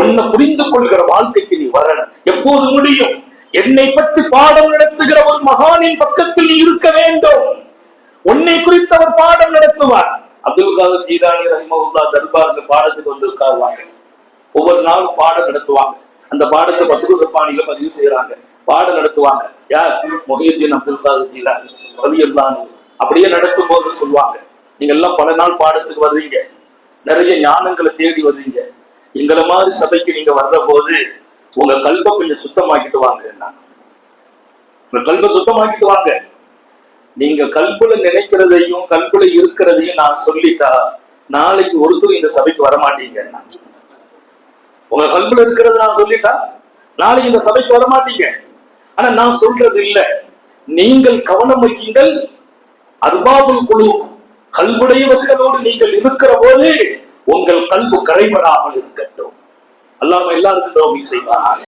உன்னை புரிந்து கொள்கிற வாழ்க்கைக்கு நீ வரணும். எப்போது முடியும்? என்னை பற்றி பாடம் நடத்துகிற ஒரு மகானின் பக்கத்தில் நீ இருக்க வேண்டும். உன்னை குறித்து அவர் பாடம் நடத்துவார். அப்துல் காதர் ஜீரானி ரஹிமகுல்லா தர்பாருக்கு பாடத்துக்கு வந்து உட்காருவாங்க ஒவ்வொரு நாளும் பாடம் நடத்துவாங்க. அந்த பாடத்தை பத்து ரப்பானில பதிவு செய்யறாங்க பாடம் நடத்துவாங்க. யார்? மொஹியுத்தீன் அப்துல் காதர் ஜீரானி ரலியல்லாஹு அப்படியே நடத்தும் போது சொல்லுவாங்க. நீங்க எல்லாம் பல நாள் பாடத்துக்கு வர்றீங்க. நிறைய ஞானங்களை தேடி வர்றீங்க. எங்களை மாதிரி சபைக்கு நீங்க வர்ற போது உங்க கல்வை கொஞ்சம் சுத்தமாக்கிட்டு வாங்க உங்க கல்வை சுத்தமாக்கிட்டு வாங்க. நீங்க கல்புல நினைக்கிறதையும் கல்புல இருக்கிறதையும் நான் சொல்லிட்டா நாளைக்கு ஒருத்தரும் இந்த சபைக்கு வரமாட்டீங்க உங்க கல்புல இருக்கிறத நான் சொல்லிட்டா நாளைக்கு இந்த சபைக்கு வரமாட்டீங்க. ஆனா நான் சொல்றது இல்ல. நீங்கள் கவனம் வைக்கீங்கள் அர்பாபுல் குழு கல்புடையவர்களோடு நீங்கள் இருக்கிற போது உங்கள் கல்பு கரைபடாமல் இருக்க அல்லாம எல்லாருக்கும் நோக்கி செய்வார்